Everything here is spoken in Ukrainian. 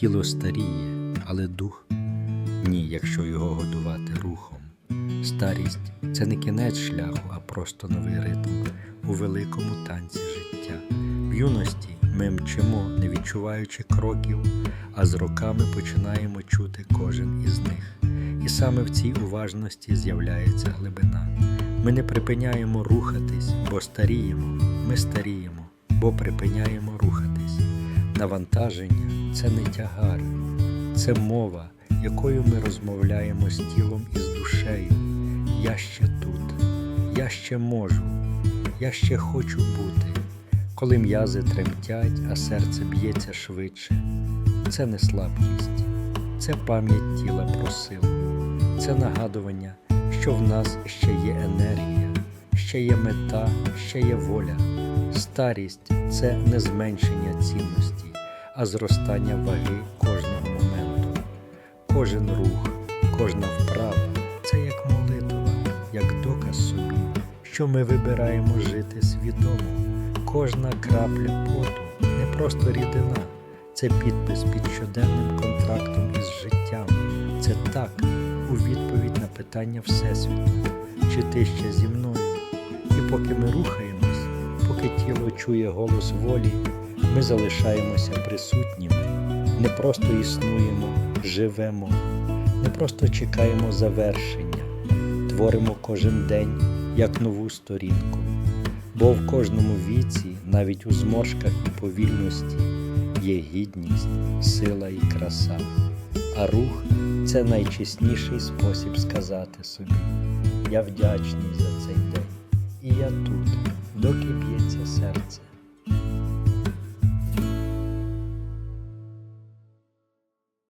Тіло старіє, але дух ні, якщо його годувати рухом. Старість це не кінець шляху, а просто новий ритм у великому танці життя. В юності ми мчимо, не відчуваючи кроків, а з роками починаємо чути кожен із них. І саме в цій уважності з'являється глибина. Ми не припиняємо рухатись, бо старіємо, ми старіємо, бо припиняємо рухатись. Навантаження це не тягар, це мова, якою ми розмовляємо з тілом і з душею. Я ще тут, я ще можу, я ще хочу бути. Коли м'язи тремтять, а серце б'ється швидше. Це не слабкість, це пам'ять тіла про силу, це нагадування, що в нас ще є енергія, ще є мета, ще є воля. Старість це не зменшення цінності, а зростання ваги кожного моменту. Кожен рух, кожна вправа це як молитва, як доказ собі, що ми вибираємо жити свідомо. Кожна крапля поту не просто рідина, це підпис під щоденним контрактом із життям. Це так, у відповідь на питання Всесвіту, чи ти ще зі мною? І поки ми рухаємось, поки тіло чує голос волі, ми залишаємося присутніми, не просто існуємо, живемо, не просто чекаємо завершення, творимо кожен день як нову сторінку. Бо в кожному віці, навіть у зморшках і повільності, є гідність, сила і краса. А рух це найчесніший спосіб сказати собі: Я вдячний за цей день, і я тут, доки б'ється серце.